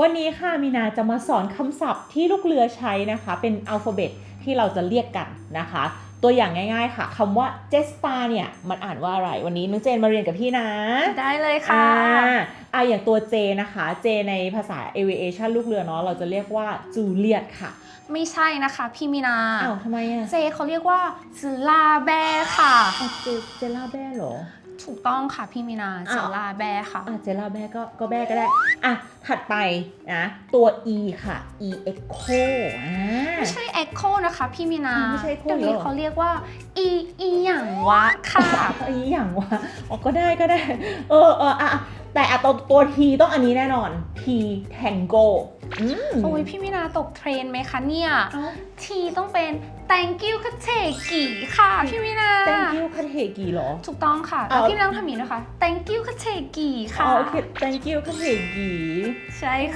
วันนี้ค่ะมีนาจะมาสอนคำศัพท์ที่ลูกเรือใช้นะคะ เป็นอัลฟาเบตที่เราจะเรียกกันนะคะ ตัวอย่างง่ายๆค่ะคำว่าเจสปาเนี่ยมันอ่านว่าอะไร วันนี้น้องเจนมาเรียนกับพี่นะ ได้เลยค่ะอ่าอ่าอย่างตัวเจนะคะเจในภาษา aviation ลูกเรือเนาะเราจะเรียกว่าจูเลียตค่ะ ไม่ใช่นะคะ พี่มีนาอ้าวทำไมอะเจเขาเรียกว่าจือลาแบค่ะอ้าวเจเจล่าแบ้เหรอถูกต้องค่ะพี่มีนาอ้าวจือลาแบค่ะอะเจล่าแบ้ก็ก็แบ้ก็ได้อะถัดไปนะตัว e ค่ะ e echo อ่าไม่ใช่ Echo นะคะ พี่มีนาอ้าวไม่ใช่ Echo เดี๋ยวนี้เหรอเขาเรียกว่า อีอีหยังวะค่ะอันนี้อย่างว่าอ๋อก็ได้ก็ได้ เออเอออะอะแต่อะตัวตัว t ต้องอันนี้แน่นอน t tango อืมโอ้ยพี่มีนาตกเทรนไหมคะเนี่ย เอ้า ทีต้องเป็น thank you ค่ะเทกิค่ะ พี่มีนา thank you คาเทกีเหรอ ถูกต้องค่ะเอาแล้วพี่มีนาต้องทำอย่างนี้นะคะ thank you ค่ะเทกิอ๋ค่ะ อโอเค thank you คาเทกี ใช่ค่ะ